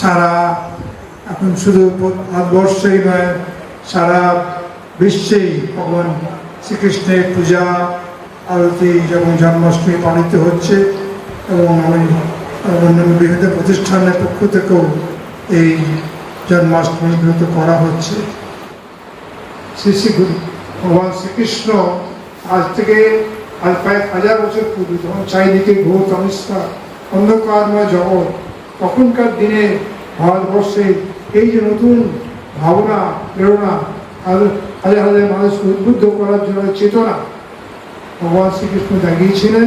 সারা, এখন শুধু ভারতবর্ষেই নয়, সারা বিশ্বেই ভগবান শ্রীকৃষ্ণের পূজা, আরতি যেমন জন্মাষ্টমী পালিত হচ্ছে এবং আমি অন্যান্য বিভিন্ন প্রতিষ্ঠানের পক্ষ থেকেও এই জন্মাষ্টমী ব্রত করা হচ্ছে। শ্রী শ্রী ভগবান শ্রীকৃষ্ণ আজ থেকে আজ প্রায় হাজার বছর পূর্বে যখন চারিদিকে ঘোর তমিষ্ঠা অন্ধকারময় জগৎ, তখনকার দিনে ভারতবর্ষে এই যে নতুন ভাবনা, প্রেরণা হাজার হাজার মানুষকে উদ্বুদ্ধ করার জন্য চেতনা, ভগবান শ্রীকৃষ্ণ জাগিয়েছিলেন।